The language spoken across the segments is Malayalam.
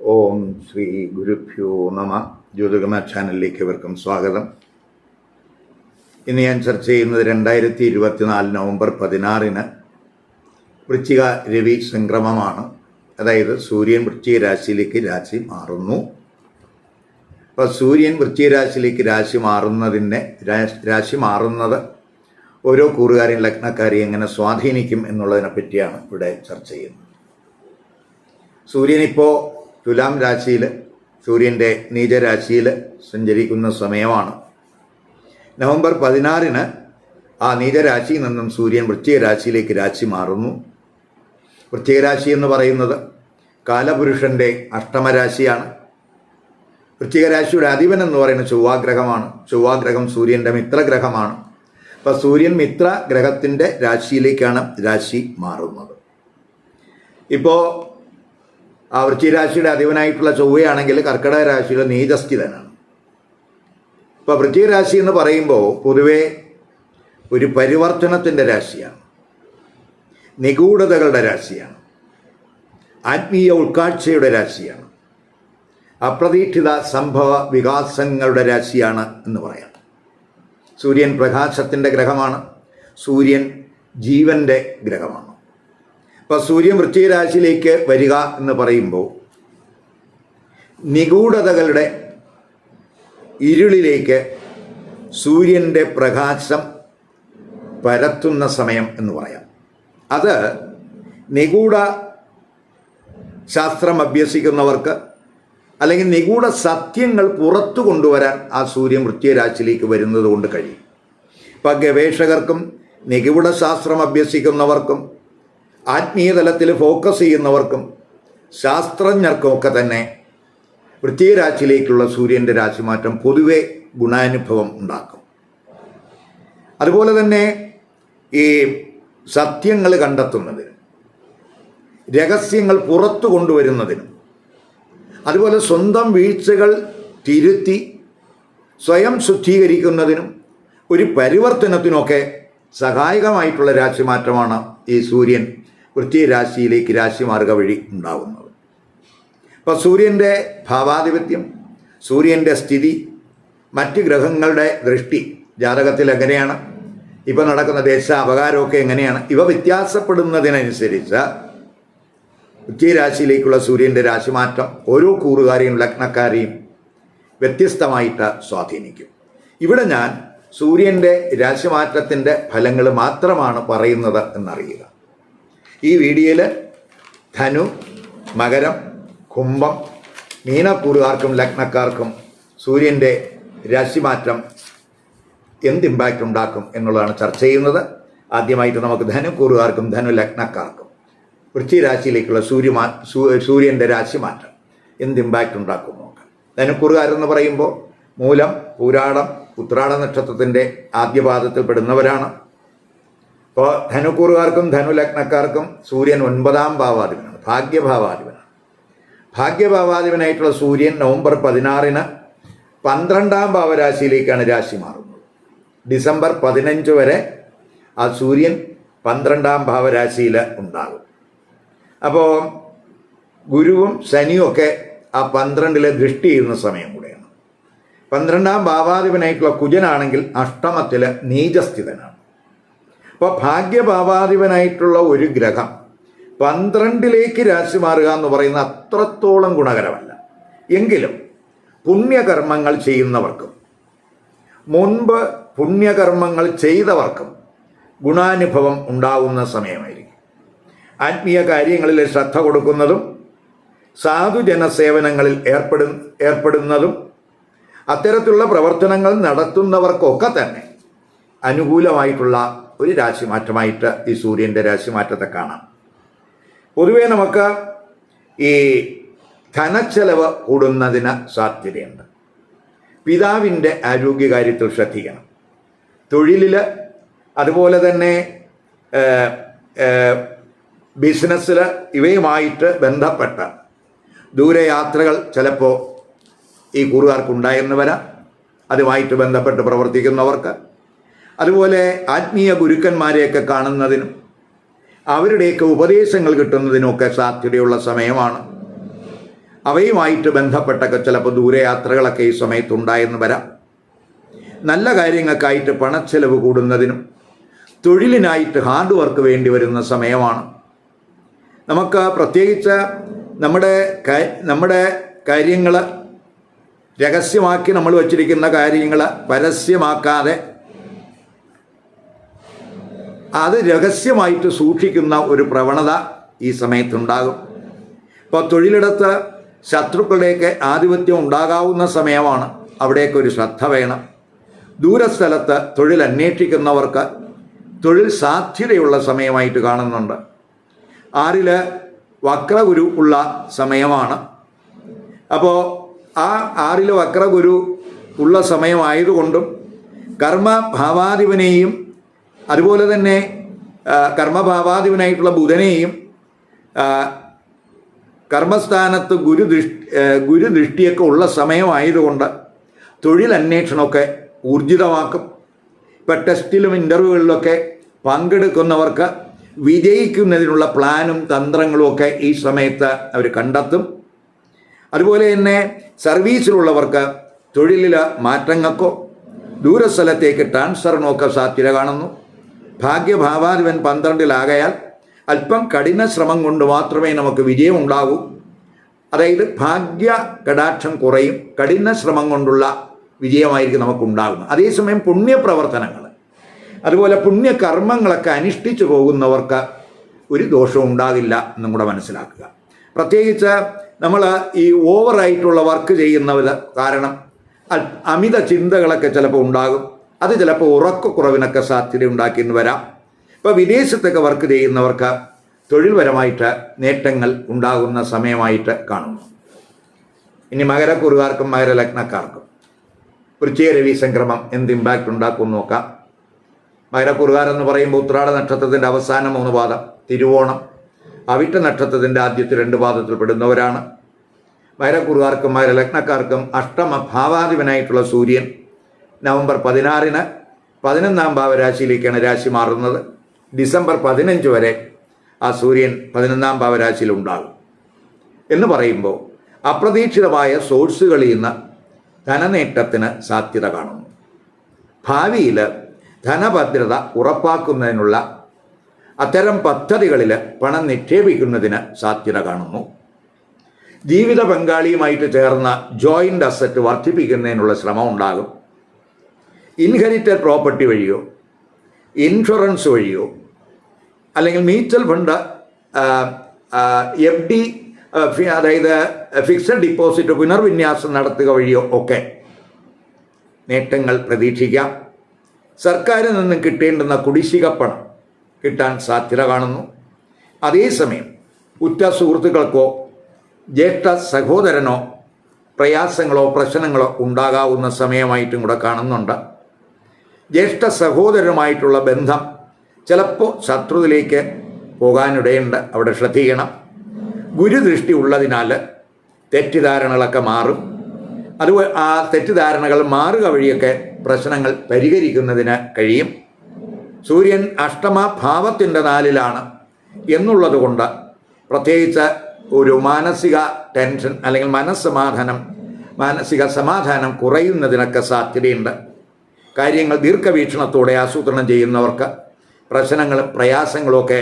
ഓം ശ്രീ ഗുരുഭ്യോ നമ. ജ്യോതികമ ചാനലിലേക്ക് ഇവർക്കും സ്വാഗതം. ഇന്ന് ഞാൻ ചർച്ച ചെയ്യുന്നത് രണ്ടായിരത്തി ഇരുപത്തിനാല് നവംബർ പതിനാറിന് വൃശ്ചിക രവി സംക്രമമാണ്. അതായത് സൂര്യൻ വൃശ്ചിക രാശിയിലേക്ക് രാശി മാറുന്നു. അപ്പോൾ സൂര്യൻ വൃശ്ചിക രാശിയിലേക്ക് രാശി മാറുന്നതിന്റെ രാശി മാറുന്നത് ഓരോ കൂറുകാരെയും ലഗ്നക്കാരെയും എങ്ങനെ സ്വാധീനിക്കും എന്നുള്ളതിനെ പറ്റിയാണ് ഇവിടെ ചർച്ച ചെയ്യുന്നത്. സൂര്യൻ ഇപ്പോൾ തുലാം രാശിയിൽ സൂര്യന്റെ നീചരാശിയിൽ സഞ്ചരിക്കുന്ന സമയമാണ്. നവംബർ പതിനാറിന് ആ നീചരാശിയിൽ നിന്നും സൂര്യൻ വൃശ്ചിക രാശിയിലേക്ക് രാശി മാറുന്നു. വൃശ്ചിക രാശി എന്ന് പറയുന്നത് കാലപുരുഷന്റെ അഷ്ടമരാശിയാണ്. വൃശ്ചിക രാശിയുടെ അധിപൻ എന്ന് പറയുന്ന ചൊവ്വാഗ്രഹമാണ്. ചൊവ്വാഗ്രഹം സൂര്യന്റെ മിത്രഗ്രഹമാണ്. അപ്പോൾ സൂര്യൻ മിത്ര ഗ്രഹത്തിന്റെ രാശിയിലേക്കാണ് രാശി മാറുന്നത്. ഇപ്പോൾ ആ വൃശ്ചികരാശിയുടെ അധിപനായിട്ടുള്ള ചൊവ്വയാണെങ്കിൽ കർക്കിടക രാശിയുടെ നീചസ്ഥിതനാണ്. ഇപ്പോൾ വൃശ്ചിക രാശി എന്ന് പറയുമ്പോൾ പൊതുവേ ഒരു പരിവർത്തനത്തിന്റെ രാശിയാണ്. നിഗൂഢതകളുടെ രാശിയാണ്. ആത്മീയ ഉൾക്കാഴ്ചയുടെ രാശിയാണ്. അപ്രതീക്ഷിത സംഭവ വികാസങ്ങളുടെ രാശിയാണ് എന്ന് പറയാം. സൂര്യൻ പ്രകാശത്തിന്റെ ഗ്രഹമാണ്. സൂര്യൻ ജീവന്റെ ഗ്രഹമാണ്. അപ്പോൾ സൂര്യൻ വൃശ്ചിക രാശിയിലേക്ക് വരിക എന്ന് പറയുമ്പോൾ നിഗൂഢതകളുടെ ഇരുളിലേക്ക് സൂര്യന്റെ പ്രകാശം പരത്തുന്ന സമയം എന്ന് പറയാം. അത് നിഗൂഢ ശാസ്ത്രം അഭ്യസിക്കുന്നവർക്ക് അല്ലെങ്കിൽ നിഗൂഢ സത്യങ്ങൾ പുറത്തു കൊണ്ടുവരാൻ ആ സൂര്യൻ വൃശ്ചിക രാശിയിലേക്ക് വരുന്നത് കൊണ്ട് കഴിയും. ഇപ്പം ഗവേഷകർക്കും നിഗൂഢ ശാസ്ത്രം അഭ്യസിക്കുന്നവർക്കും ആത്മീയ തലത്തിൽ ഫോക്കസ് ചെയ്യുന്നവർക്കും ശാസ്ത്രജ്ഞർക്കുമൊക്കെ തന്നെ വൃത്തിയരാശിയിലേക്കുള്ള സൂര്യന്റെ രാശിമാറ്റം പൊതുവെ ഗുണാനുഭവം ഉണ്ടാക്കും. അതുപോലെ തന്നെ ഈ സത്യങ്ങൾ കണ്ടെത്തുന്നതിന് രഹസ്യങ്ങൾ പുറത്തു കൊണ്ടുവരുന്നതിനും അതുപോലെ സ്വന്തം വീഴ്ചകൾ തിരുത്തി സ്വയം ശുദ്ധീകരിക്കുന്നതിനും ഒരു പരിവർത്തനത്തിനൊക്കെ സഹായകമായിട്ടുള്ള രാശിമാറ്റമാണ് ഈ സൂര്യൻ. വൃത്തിയ രാശിയിലേക്ക് രാശിമാർഗ വഴി ഉണ്ടാകുന്നത് അപ്പോൾ സൂര്യന്റെ ഭാവാധിപത്യം സൂര്യന്റെ സ്ഥിതി മറ്റ് ഗ്രഹങ്ങളുടെ ദൃഷ്ടി ജാതകത്തിൽ എങ്ങനെയാണ് ഇപ്പോൾ നടക്കുന്ന ദേശ അപകാരമൊക്കെ എങ്ങനെയാണ് ഇവ വ്യത്യാസപ്പെടുന്നതിനനുസരിച്ച് ഉച്ചരാശിയിലേക്കുള്ള സൂര്യന്റെ രാശിമാറ്റം ഓരോ കൂറുകാരെയും ലഗ്നക്കാരെയും വ്യത്യസ്തമായിട്ട് സ്വാധീനിക്കും. ഇവിടെ ഞാൻ സൂര്യന്റെ രാശിമാറ്റത്തിന്റെ ഫലങ്ങൾ മാത്രമാണ് പറയുന്നത് എന്നറിയുക. ഈ വീഡിയോയിൽ ധനു മകരം കുംഭം മീനക്കൂറുകാർക്കും ലഗ്നക്കാർക്കും സൂര്യന്റെ രാശിമാറ്റം എന്ത് ഇമ്പാക്റ്റ് ഉണ്ടാക്കും എന്നുള്ളതാണ് ചർച്ച ചെയ്യുന്നത്. ആദ്യമായിട്ട് നമുക്ക് ധനുക്കൂറുകാർക്കും ധനു ലഗ്നക്കാർക്കും വൃശ്ചിക രാശിയിലേക്കുള്ള സൂര്യമാ സൂര്യന്റെ രാശിമാറ്റം എന്ത് ഇമ്പാക്റ്റ് ഉണ്ടാക്കും നോക്കാം. ധനുക്കൂറുകാരെന്ന് പറയുമ്പോൾ മൂലം പൂരാടം ഉത്രാട നക്ഷത്രത്തിന്റെ ആദ്യപാദത്തിൽ പെടുന്നവരാണ്. ഇപ്പോൾ ധനുക്കൂറുകാർക്കും ധനുലഗ്നക്കാർക്കും സൂര്യൻ ഒൻപതാം ഭാവാധിപനാണ് ഭാഗ്യഭാവാധിപനാണ്. ഭാഗ്യഭാവാധിപനായിട്ടുള്ള സൂര്യൻ നവംബർ പതിനാറിന് പന്ത്രണ്ടാം ഭാവരാശിയിലേക്കാണ് രാശി മാറുന്നത്. ഡിസംബർ പതിനഞ്ച് വരെ ആ സൂര്യൻ പന്ത്രണ്ടാം ഭാവരാശിയിൽ ഉണ്ടാകും. അപ്പോൾ ഗുരുവും ശനിയും ഒക്കെ ആ പന്ത്രണ്ടിലെ ദൃഷ്ടി ചെയ്യുന്ന സമയം കൂടെയാണ്. പന്ത്രണ്ടാം ഭാവാധിപനായിട്ടുള്ള കുജനാണെങ്കിൽ അഷ്ടമത്തിൽ നീചസ്ഥിതനാണ്. അപ്പോൾ ഭാഗ്യഭാവാധിപനായിട്ടുള്ള ഒരു ഗ്രഹം പന്ത്രണ്ടിലേക്ക് രാശി മാറുക എന്ന് പറയുന്ന അത്രത്തോളം ഗുണകരമല്ല. എങ്കിലും പുണ്യകർമ്മങ്ങൾ ചെയ്യുന്നവർക്കും മുൻപ് പുണ്യകർമ്മങ്ങൾ ചെയ്തവർക്കും ഗുണാനുഭവം ഉണ്ടാവുന്ന സമയമായിരിക്കും. ആത്മീയ കാര്യങ്ങളിൽ ശ്രദ്ധ കൊടുക്കുന്നതും സാധുജന സേവനങ്ങളിൽ ഏർപ്പെടു ഏർപ്പെടുന്നതും അത്തരത്തിലുള്ള പ്രവർത്തനങ്ങൾ നടത്തുന്നവർക്കൊക്കെ തന്നെ അനുകൂലമായിട്ടുള്ള ഒരു രാശിമാറ്റമായിട്ട് ഈ സൂര്യന്റെ രാശിമാറ്റത്തെ കാണാം. പൊതുവേ നമുക്ക് ഈ ധനച്ചെലവ് കൂടുന്നതിന് സാധ്യതയുണ്ട്. പിതാവിന്റെ ആരോഗ്യകാര്യത്തിൽ ശ്രദ്ധിക്കണം. തൊഴിലിൽ അതുപോലെ തന്നെ ബിസിനസ്സിൽ ഇവയുമായിട്ട് ബന്ധപ്പെട്ട ദൂരയാത്രകൾ ചിലപ്പോൾ ഈ കൂറുകാർക്കുണ്ടായെന്ന് അതുമായിട്ട് ബന്ധപ്പെട്ട് പ്രവർത്തിക്കുന്നവർക്ക് അതുപോലെ ആത്മീയ ഗുരുക്കന്മാരെയൊക്കെ കാണുന്നതിനും അവരുടെയൊക്കെ ഉപദേശങ്ങൾ കിട്ടുന്നതിനുമൊക്കെ സാധ്യതയുള്ള സമയമാണ്. അവയുമായിട്ട് ബന്ധപ്പെട്ടൊക്കെ ചിലപ്പോൾ ദൂരയാത്രകളൊക്കെ ഈ സമയത്തുണ്ടായെന്ന് വരാം. നല്ല കാര്യങ്ങൾക്കായിട്ട് പണച്ചെലവ് കൂടുന്നതിനും തൊഴിലിനായിട്ട് ഹാർഡ് വർക്ക് വേണ്ടി വരുന്ന സമയമാണ്. നമുക്ക് പ്രത്യേകിച്ച് നമ്മുടെ നമ്മുടെ കാര്യങ്ങൾ രഹസ്യമാക്കി നമ്മൾ വച്ചിരിക്കുന്ന കാര്യങ്ങൾ പരസ്യമാക്കാതെ അത് രഹസ്യമായിട്ട് സൂക്ഷിക്കുന്ന ഒരു പ്രവണത ഈ സമയത്തുണ്ടാകും. ഇപ്പോൾ തൊഴിലിടത്ത് ശത്രുക്കളുടെയൊക്കെ ആധിപത്യം ഉണ്ടാകാവുന്ന സമയമാണ് അവിടെയൊക്കെ ഒരു ശ്രദ്ധ വേണം. ദൂരസ്ഥലത്ത് തൊഴിൽ അന്വേഷിക്കുന്നവർക്ക് തൊഴിൽ സാധ്യതയുള്ള സമയമായിട്ട് കാണുന്നുണ്ട്. ആറിൽ വക്രഗുരു ഉള്ള സമയമാണ്. അപ്പോൾ ആ ആറിൽ വക്രഗുരു ഉള്ള സമയമായതുകൊണ്ടും കർമ്മഭാവാധിപനെയും അതുപോലെ തന്നെ കർമ്മഭാവാധിപനായിട്ടുള്ള ബുധനെയും കർമ്മസ്ഥാനത്ത് ഗുരുദൃഷ്ടി ഗുരുദൃഷ്ടിയൊക്കെ ഉള്ള സമയമായതുകൊണ്ട് തൊഴിലന്വേഷണമൊക്കെ ഊർജിതമാക്കും. ഇപ്പം ടെസ്റ്റിലും ഇന്റർവ്യൂകളിലൊക്കെ പങ്കെടുക്കുന്നവർക്ക് വിജയിക്കുന്നതിനുള്ള പ്ലാനും തന്ത്രങ്ങളും ഒക്കെ ഈ സമയത്ത് അവർ കണ്ടെത്തും. അതുപോലെ തന്നെ സർവീസിലുള്ളവർക്ക് തൊഴിലിൽ മാറ്റങ്ങൾക്കോ ദൂരസ്ഥലത്തേക്ക് ട്രാൻസ്ഫറിനോ ഒക്കെ സാധ്യത കാണുന്നു. ഭാഗ്യഭാവാധിപൻ പന്ത്രണ്ടിലാകയാൽ അല്പം കഠിന ശ്രമം കൊണ്ട് മാത്രമേ നമുക്ക് വിജയം ഉണ്ടാകൂ അതായത് ഭാഗ്യ കടാക്ഷം കുറയും കഠിന ശ്രമം കൊണ്ടുള്ള വിജയമായിരിക്കും നമുക്കുണ്ടാകുന്നത്. അതേസമയം പുണ്യപ്രവർത്തനങ്ങൾ. അതുപോലെ പുണ്യകർമ്മങ്ങളൊക്കെ അനുഷ്ഠിച്ചു പോകുന്നവർക്ക് ഒരു ദോഷവും ഉണ്ടാകില്ല എന്നും കൂടെ മനസ്സിലാക്കുക. പ്രത്യേകിച്ച് നമ്മൾ ഈ ഓവറായിട്ടുള്ള വർക്ക് ചെയ്യുന്നവർ കാരണം അമിത ചിന്തകളൊക്കെ ചിലപ്പോൾ ഉണ്ടാകും. അത് ചിലപ്പോൾ ഉറക്കക്കുറവിനൊക്കെ സാധ്യത ഉണ്ടാക്കിയെന്ന് വരാം. ഇപ്പോൾ വിദേശത്തൊക്കെ വർക്ക് ചെയ്യുന്നവർക്ക് തൊഴിൽപരമായിട്ട് നേട്ടങ്ങൾ ഉണ്ടാകുന്ന സമയമായിട്ട് കാണുന്നു. ഇനി മകരക്കുറുകാർക്കും മകരലഗ്നക്കാർക്കും വൃശ്ചിക രവി സംക്രമം എന്ത് ഇമ്പാക്റ്റ് ഉണ്ടാക്കും നോക്കാം. മകരക്കുറുകാർ എന്ന് പറയുമ്പോൾ ഉത്രാട നക്ഷത്രത്തിന്റെ അവസാന മൂന്ന് പാദം തിരുവോണം. അവിട്ട നക്ഷത്രത്തിന്റെ ആദ്യത്തെ രണ്ട് പാദത്തിൽ പെടുന്നവരാണ്. മകരക്കുറുകാർക്കും മകരലഗ്നക്കാർക്കും അഷ്ടമ ഭാവാധിപനായിട്ടുള്ള സൂര്യൻ. നവംബർ പതിനാറിന് പതിനൊന്നാം ഭാവരാശിയിലേക്കാണ് രാശി മാറുന്നത്. ഡിസംബർ പതിനഞ്ച് വരെ ആ സൂര്യൻ പതിനൊന്നാം ഭാവരാശിയിൽ ഉണ്ടാകും. എന്ന് പറയുമ്പോൾ അപ്രതീക്ഷിതമായ സോഴ്സുകളിൽ നിന്ന് ധനനേട്ടത്തിന് സാധ്യത കാണുന്നു. ഭാവിയിൽ ധനഭദ്രത ഉറപ്പാക്കുന്നതിനുള്ള അത്തരം പദ്ധതികളിൽ പണം നിക്ഷേപിക്കുന്നതിന് സാധ്യത കാണുന്നു. ജീവിത പങ്കാളിയുമായിട്ട് ചേർന്ന ജോയിന്റ് അസറ്റ് വർദ്ധിപ്പിക്കുന്നതിനുള്ള ശ്രമം ഉണ്ടാകും. ഇൻഹെറിറ്റഡ് പ്രോപ്പർട്ടി വഴിയോ ഇൻഷുറൻസ് വഴിയോ അല്ലെങ്കിൽ മ്യൂച്വൽ ഫണ്ട് എഫ് ഡി അതായത് ഫിക്സഡ് ഡിപ്പോസിറ്റ് പുനർവിന്യാസം നടത്തുക വഴിയോ ഒക്കെ നേട്ടങ്ങൾ പ്രതീക്ഷിക്കാം. സർക്കാരിൽ നിന്നും കിട്ടേണ്ടുന്ന കുടിശ്ശിക പണം കിട്ടാൻ സാധ്യത കാണുന്നു. അതേസമയം ഉറ്റ സുഹൃത്തുക്കൾക്കോ ജ്യേഷ്ഠ സഹോദരനോ പ്രയാസങ്ങളോ പ്രശ്നങ്ങളോ ഉണ്ടാകാവുന്ന സമയമായിട്ടും കൂടെ കാണുന്നുണ്ട്. ജ്യേഷ്ഠ സഹോദരനുമായിട്ടുള്ള ബന്ധം ചിലപ്പോൾ ശത്രുതിലേക്ക് പോകാനിടയുണ്ട്. അവിടെ ശ്രദ്ധിക്കണം. ഗുരുദൃഷ്ടി ഉള്ളതിനാൽ തെറ്റിദ്ധാരണകളൊക്കെ മാറും. അത് ആ തെറ്റിദ്ധാരണകൾ മാറുക വഴിയൊക്കെ പ്രശ്നങ്ങൾ പരിഹരിക്കുന്നതിന് കഴിയും. സൂര്യൻ അഷ്ടമ ഭാവത്തിന്റെ നാലിലാണ് എന്നുള്ളത് കൊണ്ട് പ്രത്യേകിച്ച് ഒരു മാനസിക ടെൻഷൻ അല്ലെങ്കിൽ മനസ്സമാധാനം മാനസിക സമാധാനം കുറയുന്നതിനൊക്കെ സാധ്യതയുണ്ട്. കാര്യങ്ങൾ ദീർഘവീക്ഷണത്തോടെ ആസൂത്രണം ചെയ്യുന്നവർക്ക് പ്രശ്നങ്ങളും പ്രയാസങ്ങളുമൊക്കെ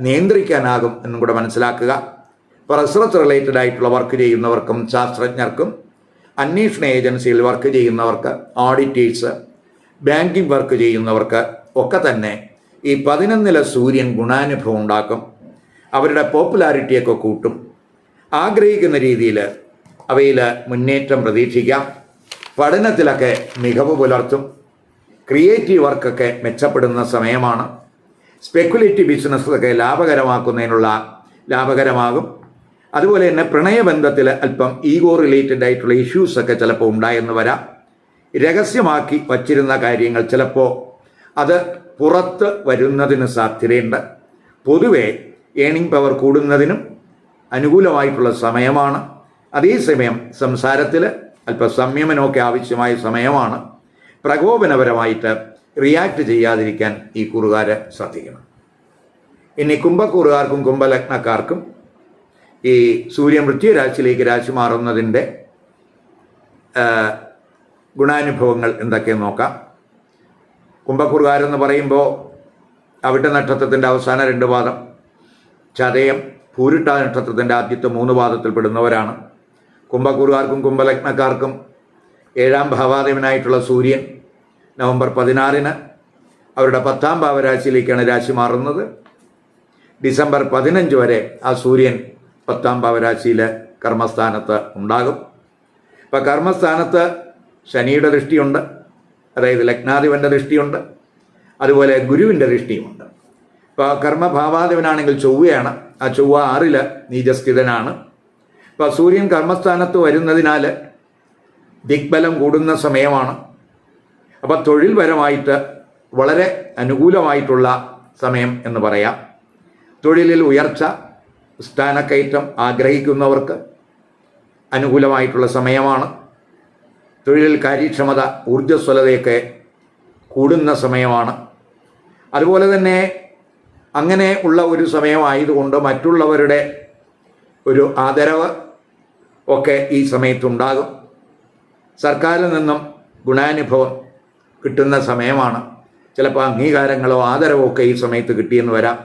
നിയന്ത്രിക്കാനാകും എന്നും കൂടെ മനസ്സിലാക്കുക. ഇപ്പോൾ റിസർച്ച് റിലേറ്റഡ് ആയിട്ടുള്ള വർക്ക് ചെയ്യുന്നവർക്കും ശാസ്ത്രജ്ഞർക്കും അന്വേഷണ ഏജൻസിയിൽ വർക്ക് ചെയ്യുന്നവർക്ക് ഓഡിറ്റേഴ്സ് ബാങ്കിങ് വർക്ക് ചെയ്യുന്നവർക്ക് ഒക്കെ തന്നെ ഈ പതിനൊന്നിലെ സൂര്യൻ ഗുണാനുഭവം ഉണ്ടാക്കും. അവരുടെ പോപ്പുലാരിറ്റിയൊക്കെ കൂട്ടും. ആഗ്രഹിക്കുന്ന രീതിയിൽ അവയിൽ മുന്നേറ്റം പ്രതീക്ഷിക്കാം. പഠനത്തിലൊക്കെ മികവ് പുലർത്തും. ക്രിയേറ്റീവ് വർക്കൊക്കെ മെച്ചപ്പെടുന്ന സമയമാണ്. സ്പെക്കുലേറ്റീവ് ബിസിനസ്സൊക്കെ ലാഭകരമാക്കുന്നതിനുള്ള ലാഭകരമാകും. അതുപോലെ തന്നെ പ്രണയബന്ധത്തിൽ അല്പം ഈഗോ റിലേറ്റഡ് ആയിട്ടുള്ള ഇഷ്യൂസൊക്കെ ചിലപ്പോൾ ഉണ്ടായെന്ന് വരാം. രഹസ്യമാക്കി വച്ചിരുന്ന കാര്യങ്ങൾ ചിലപ്പോൾ അത് പുറത്ത് വരുന്നതിന് സാധ്യതയുണ്ട്. പൊതുവെ ഏണിംഗ് പവർ കൂടുന്നതിനും അനുകൂലമായിട്ടുള്ള സമയമാണ്. അതേസമയം സംസാരത്തിൽ അല്പം സംയമനമൊക്കെ ആവശ്യമായ സമയമാണ്. പ്രകോപനപരമായിട്ട് റിയാക്ട് ചെയ്യാതിരിക്കാൻ ഈ കുറുകാരെ ശ്രദ്ധിക്കണം. ഇനി കുംഭക്കൂറുകാർക്കും കുംഭലഗ്നക്കാർക്കും ഈ സൂര്യൻ രാശിയിലേക്ക് രാശി മാറുന്നതിന്റെ ഗുണാനുഭവങ്ങൾ എന്തൊക്കെയെന്ന് നോക്കാം. കുംഭക്കുറുകാരെന്ന് പറയുമ്പോൾ അവിട്ട നക്ഷത്രത്തിന്റെ അവസാന രണ്ട് പാദം ചതയം പൂരിട്ട നക്ഷത്രത്തിന്റെ ആദ്യത്തെ മൂന്ന് പാദത്തിൽ പെടുന്നവരാണ്. കുംഭക്കുറുകാർക്കും കുംഭലഗ്നക്കാർക്കും ഏഴാം ഭാവാദേവനായിട്ടുള്ള സൂര്യൻ നവംബർ പതിനാറിന് അവരുടെ പത്താം ഭാവരാശിയിലേക്കാണ് രാശി മാറുന്നത്. ഡിസംബർ പതിനഞ്ച് വരെ ആ സൂര്യൻ പത്താം ഭാവരാശിയിൽ കർമ്മസ്ഥാനത്ത് ഉണ്ടാകും. ഇപ്പം കർമ്മസ്ഥാനത്ത് ശനിയുടെ ദൃഷ്ടിയുണ്ട് അതായത് ലഗ്നാധിപന്റെ ദൃഷ്ടിയുണ്ട് അതുപോലെ ഗുരുവിന്റെ ദൃഷ്ടിയുമുണ്ട്. ഇപ്പോൾ കർമ്മഭാവാധിപനാണെങ്കിൽ ചൊവ്വയാണ് ആ ചൊവ്വ ആറിൽ നീചസ്ഥിതനാണ് ഇപ്പോൾ സൂര്യൻ കർമ്മസ്ഥാനത്ത് വരുന്നതിനാൽ ദിഗ്ബലം കൂടുന്ന സമയമാണ്. അപ്പോൾ തൊഴിൽപരമായിട്ട് വളരെ അനുകൂലമായിട്ടുള്ള സമയം എന്ന് പറയാം. തൊഴിലിൽ ഉയർച്ച സ്ഥാനക്കയറ്റം ആഗ്രഹിക്കുന്നവർക്ക് അനുകൂലമായിട്ടുള്ള സമയമാണ്. തൊഴിലിൽ കാര്യക്ഷമത ഊർജസ്വലതയൊക്കെ കൂടുന്ന സമയമാണ്. അതുപോലെ തന്നെ അങ്ങനെ ഉള്ള ഒരു സമയമായതുകൊണ്ട് മറ്റുള്ളവരുടെ ഒരു ആദരവ് ഒക്കെ ഈ സമയത്തുണ്ടാകും. സർക്കാരിൽ നിന്നും ഗുണാനുഭവം കിട്ടുന്ന സമയമാണ്. ചിലപ്പോൾ അംഗീകാരങ്ങളോ ആദരവോ ഒക്കെ ഈ സമയത്ത് കിട്ടിയെന്ന് വരാം.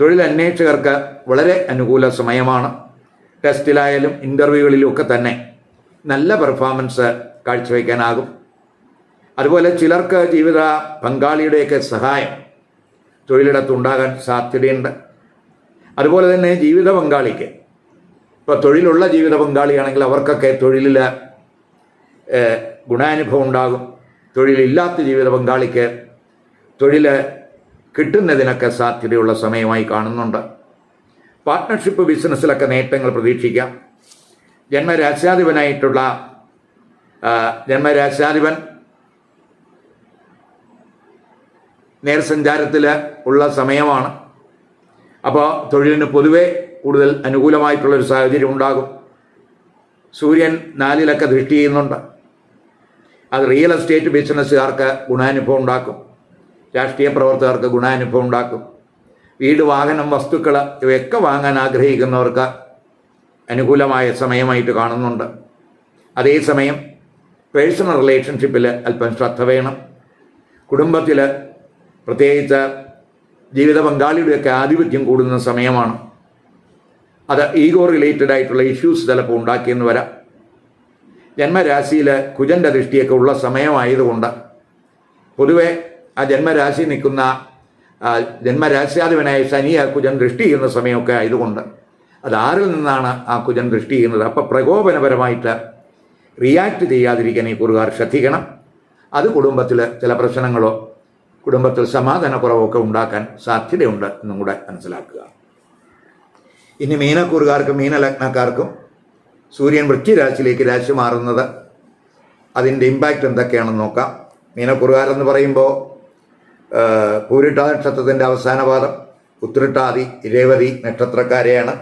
തൊഴിൽ അന്വേഷകർക്ക് വളരെ അനുകൂല സമയമാണ്. ടെസ്റ്റിലായാലും ഇന്റർവ്യൂകളിലും ഒക്കെ തന്നെ നല്ല പെർഫോമൻസ് കാഴ്ചവെക്കാനാകും. അതുപോലെ ചിലർക്ക് ജീവിത പങ്കാളിയുടെയൊക്കെ സഹായം തൊഴിലിടത്തുണ്ടാകാൻ സാധ്യതയുണ്ട്. അതുപോലെ തന്നെ ജീവിത പങ്കാളിക്ക് ഇപ്പോൾ തൊഴിലുള്ള ജീവിത പങ്കാളിയാണെങ്കിൽ അവർക്കൊക്കെ തൊഴിലിൽ ഗുണാനുഭവം ഉണ്ടാകും. തൊഴിലില്ലാത്ത ജീവിത പങ്കാളിക്ക് തൊഴിൽ കിട്ടുന്നതിനൊക്കെ സാധ്യതയുള്ള സമയമായി കാണുന്നുണ്ട്. പാർട്ട്ണർഷിപ്പ് ബിസിനസ്സിലൊക്കെ നേട്ടങ്ങൾ പ്രതീക്ഷിക്കാം. ജന്മരാശാധിപനായിട്ടുള്ള ആ, ജന്മരാശാധിപൻ നേർസഞ്ചാരത്തിൽ ഉള്ള സമയമാണ്. അപ്പോൾ തൊഴിലിന് പൊതുവെ കൂടുതൽ അനുകൂലമായിട്ടുള്ളൊരു സാഹചര്യം ഉണ്ടാകും. സൂര്യൻ നാലിലൊക്കെ ദൃഷ്ടി ചെയ്യുന്നുണ്ട്. അത് റിയൽ എസ്റ്റേറ്റ് ബിസിനസ്സുകാർക്ക് ഗുണാനുഭവം ഉണ്ടാക്കും. രാഷ്ട്രീയ പ്രവർത്തകർക്ക് ഗുണാനുഭവം ഉണ്ടാക്കും. വീട് വാഹനം വസ്തുക്കൾ ഇവയൊക്കെ വാങ്ങാൻ ആഗ്രഹിക്കുന്നവർക്ക് അനുകൂലമായ സമയമായിട്ട് കാണുന്നുണ്ട്. അതേസമയം പേഴ്സണൽ റിലേഷൻഷിപ്പിൽ അല്പം ശ്രദ്ധ വേണം. കുടുംബത്തിൽ പ്രത്യേകിച്ച് ജീവിത പങ്കാളിയുടെയൊക്കെ ആധിപത്യം കൂടുന്ന സമയമാണ്. അത് ഈഗോ റിലേറ്റഡ് ആയിട്ടുള്ള ഇഷ്യൂസ് ചിലപ്പോൾ ഉണ്ടാക്കിയെന്ന് വരാം. ജന്മരാശിയിൽ കുജന്റെ ദൃഷ്ടിയൊക്കെ ഉള്ള സമയമായതുകൊണ്ട് പൊതുവെ ആ ജന്മരാശി നിൽക്കുന്ന ജന്മരാശ്യാധിപനായ ശനി ആ കുജൻ ദൃഷ്ടി ചെയ്യുന്ന സമയമൊക്കെ ആയതുകൊണ്ട് അത് ആരിൽ നിന്നാണ് ആ കുജൻ ദൃഷ്ടി ചെയ്യുന്നത്? അപ്പോൾ പ്രകോപനപരമായിട്ട് റിയാക്ട് ചെയ്യാതിരിക്കാൻ ഈ കുറുകാർ ശ്രദ്ധിക്കണം. അത് കുടുംബത്തിൽ ചില പ്രശ്നങ്ങളോ കുടുംബത്തിൽ സമാധാനക്കുറവോ ഒക്കെ ഉണ്ടാക്കാൻ സാധ്യതയുണ്ട് എന്നും കൂടെ മനസ്സിലാക്കുക. ഇനി മീനക്കൂറുകാർക്കും മീനലഗ്നക്കാർക്കും സൂര്യൻ വൃശ്ചിരാശിയിലേക്ക് രാശി മാറുന്നത് അതിന്റെ ഇമ്പാക്റ്റ് എന്തൊക്കെയാണെന്ന് നോക്കാം. മീനക്കുറുകാരെന്ന് പറയുമ്പോൾ പൂരിട്ട നക്ഷത്രത്തിന്റെ അവസാന പാദം ഉത്രട്ടാതി രേവതി നക്ഷത്രക്കാരെയാണ്.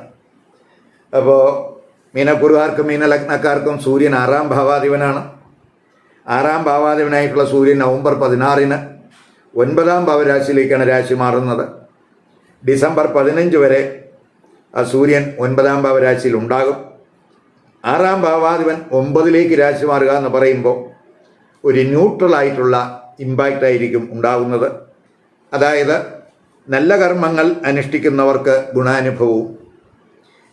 അപ്പോൾ മീനക്കുറുകാർക്കും മീനലഗ്നക്കാർക്കും സൂര്യൻ ആറാം ഭാവാധിപനാണ്. ആറാം ഭാവാധിപനായിട്ടുള്ള സൂര്യൻ നവംബർ പതിനാറിന് ഒൻപതാം ഭാവരാശിയിലേക്കാണ് രാശി മാറുന്നത്. ഡിസംബർ പതിനഞ്ച് വരെ സൂര്യൻ ഒൻപതാം ഭാവരാശിയിൽ ഉണ്ടാകും. ആറാം ഭാവാധിപൻ ഒമ്പതിലേക്ക് രാശി മാറുക എന്ന് പറയുമ്പോൾ ഒരു ന്യൂട്രൽ ആയിട്ടുള്ള ഇമ്പാക്റ്റ് ആയിരിക്കും ഉണ്ടാകുന്നത്. അതായത് നല്ല കർമ്മങ്ങൾ അനുഷ്ഠിക്കുന്നവർക്ക് ഗുണാനുഭവവും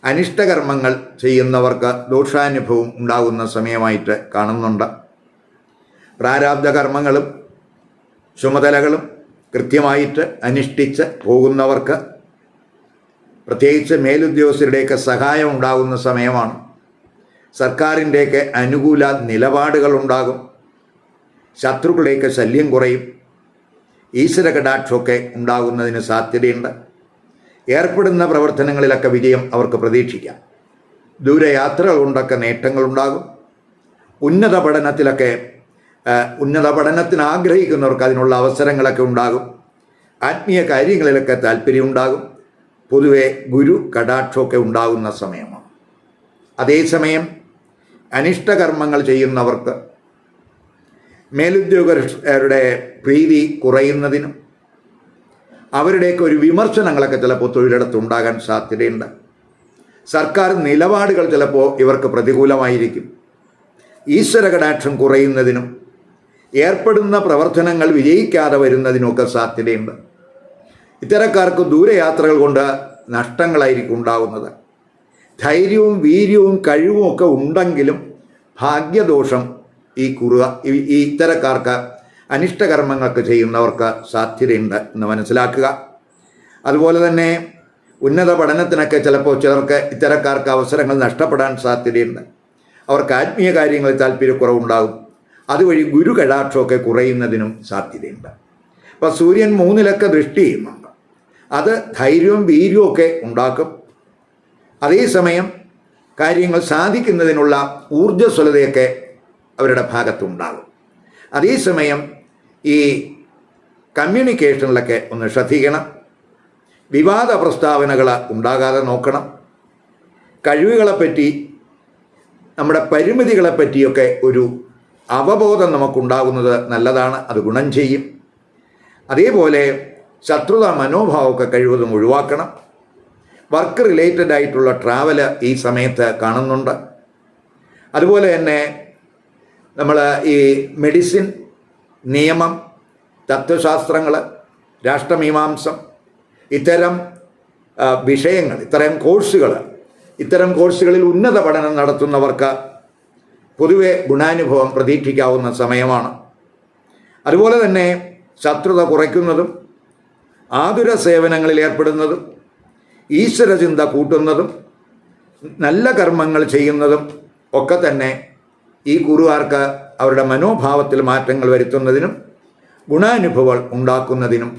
അനിഷ്ടകർമ്മങ്ങൾ ചെയ്യുന്നവർക്ക് ദോഷാനുഭവം ഉണ്ടാകുന്ന സമയമായിട്ട് കാണുന്നുണ്ട്. പ്രാരാബ്ധ കർമ്മങ്ങളും ചുമതലകളും കൃത്യമായിട്ട് അനുഷ്ഠിച്ച് പോകുന്നവർക്ക് പ്രത്യേകിച്ച് മേലുദ്യോഗസ്ഥരുടെയൊക്കെ സഹായം ഉണ്ടാകുന്ന സമയമാണ്. സർക്കാരിന്റെയൊക്കെ അനുകൂല നിലപാടുകൾ ഉണ്ടാകും ശത്രുക്കളുടെയൊക്കെ ശല്യം കുറയും. ഈശ്വര കടാക്ഷമൊക്കെ ഉണ്ടാകുന്നതിന് സാധ്യതയുണ്ട്. ഏർപ്പെടുന്ന പ്രവർത്തനങ്ങളിലൊക്കെ വിജയം അവർക്ക് പ്രതീക്ഷിക്കാം. ദൂരയാത്ര കൊണ്ടൊക്കെ നേട്ടങ്ങളുണ്ടാകും. ഉന്നത പഠനത്തിലൊക്കെ ഉന്നത പഠനത്തിന് ആഗ്രഹിക്കുന്നവർക്ക് അതിനുള്ള അവസരങ്ങളൊക്കെ ഉണ്ടാകും. ആത്മീയ കാര്യങ്ങളിലൊക്കെ താല്പര്യമുണ്ടാകും. പൊതുവെ ഗുരു കടാക്ഷമൊക്കെ ഉണ്ടാകുന്ന സമയമാണ്. അതേസമയം അനിഷ്ടകർമ്മങ്ങൾ ചെയ്യുന്നവർക്ക് മേലുദ്യോഗസ്ഥരുടെ പ്രീതി കുറയുന്നതിനും അവരുടെയൊക്കെ ഒരു വിമർശനങ്ങളൊക്കെ ചിലപ്പോൾ തൊഴിലിടത്ത് ഉണ്ടാകാൻ സാധ്യതയുണ്ട്. സർക്കാർ നിലപാടുകൾ ചിലപ്പോൾ ഇവർക്ക് പ്രതികൂലമായിരിക്കും. ഈശ്വര കടാക്ഷം കുറയുന്നതിനും ഏർപ്പെടുന്ന പ്രവർത്തനങ്ങൾ വിജയിക്കാതെ വരുന്നതിനുമൊക്കെ സാധ്യതയുണ്ട്. ഇത്തരക്കാർക്ക് ദൂരയാത്രകൾ കൊണ്ട് നഷ്ടങ്ങളായിരിക്കും ഉണ്ടാകുന്നത് ധൈര്യവും വീര്യവും കഴിവും ഒക്കെ ഉണ്ടെങ്കിലും ഭാഗ്യദോഷം ഈ കുറുക ഈ- ഇത്തരക്കാർക്ക് അനിഷ്ടകർമ്മങ്ങൾക്ക് ചെയ്യുന്നവർക്ക് സാധ്യതയുണ്ട് എന്ന് മനസ്സിലാക്കുക. അതുപോലെ തന്നെ ഉന്നത പഠനത്തിനൊക്കെ ചിലപ്പോൾ ചിലർക്ക് ഇത്തരക്കാർക്ക് അവസരങ്ങൾ നഷ്ടപ്പെടാൻ സാധ്യതയുണ്ട്. അവർക്ക് ആത്മീയ കാര്യങ്ങളിൽ താല്പര്യക്കുറവുണ്ടാകും. അതുവഴി ഗുരു കടാക്ഷമൊക്കെ കുറയുന്നതിനും സാധ്യതയുണ്ട്. അപ്പോൾ സൂര്യൻ മൂന്നിലൊക്കെ ദൃഷ്ടി ചെയ്യുന്നുണ്ട് അത് ധൈര്യവും വീര്യവും ഒക്കെ ഉണ്ടാക്കും. അതേസമയം കാര്യങ്ങൾ സാധിക്കുന്നതിനുള്ള ഊർജസ്വലതയൊക്കെ അവരുടെ ഭാഗത്തുണ്ടാകും. അതേസമയം ഈ കമ്മ്യൂണിക്കേഷനിലൊക്കെ ഒന്ന് ശ്രദ്ധിക്കണം. വിവാദ പ്രസ്താവനകൾ ഉണ്ടാകാതെ നോക്കണം. കഴിവുകളെപ്പറ്റി നമ്മുടെ പരിമിതികളെപ്പറ്റിയൊക്കെ ഒരു അവബോധം നമുക്കുണ്ടാകുന്നത് നല്ലതാണ്. അത് ഗുണം ചെയ്യും. അതേപോലെ ശത്രുത മനോഭാവമൊക്കെ കഴിവതും ഒഴിവാക്കണം. വർക്ക് റിലേറ്റഡ് ആയിട്ടുള്ള ട്രാവൽ ഈ സമയത്ത് കാണുന്നുണ്ട്. അതുപോലെ തന്നെ നമ്മൾ ഈ മെഡിസിൻ നിയമം തത്വശാസ്ത്രങ്ങൾ രാഷ്ട്രമീമാംസം ഇത്തരം വിഷയങ്ങൾ ഇത്തരം കോഴ്സുകൾ ഇത്തരം കോഴ്സുകളിൽ ഉന്നത പഠനം നടത്തുന്നവർക്ക് പൊതുവെ ഗുണാനുഭവം പ്രതീക്ഷിക്കാവുന്ന സമയമാണ്. അതുപോലെ തന്നെ ശത്രുത കുറയ്ക്കുന്നതും ആതുര സേവനങ്ങളിൽ ഏർപ്പെടുന്നതും ഈശ്വരചിന്ത കൂട്ടുന്നതും നല്ല കർമ്മങ്ങൾ ചെയ്യുന്നതും ഒക്കെ തന്നെ ഈ ഗുരുവാർക്ക് അവരുടെ മനോഭാവത്തിൽ മാറ്റങ്ങൾ വരുത്തുന്നതിനും ഗുണാനുഭവങ്ങൾ ഉണ്ടാക്കുന്നതിനും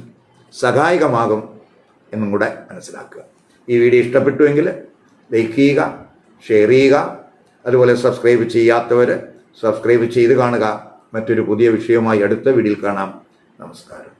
സഹായകമാകും എന്നും കൂടെ മനസ്സിലാക്കുക. ഈ വീഡിയോ ഇഷ്ടപ്പെട്ടുവെങ്കിൽ ലൈക്ക് ചെയ്യുക ഷെയർ ചെയ്യുക അതുപോലെ സബ്സ്ക്രൈബ് ചെയ്യാത്തവർ സബ്സ്ക്രൈബ് ചെയ്ത് കാണുക. മറ്റൊരു പുതിയ വിഷയവുമായി അടുത്ത വീഡിയോയിൽ കാണാം. നമസ്കാരം.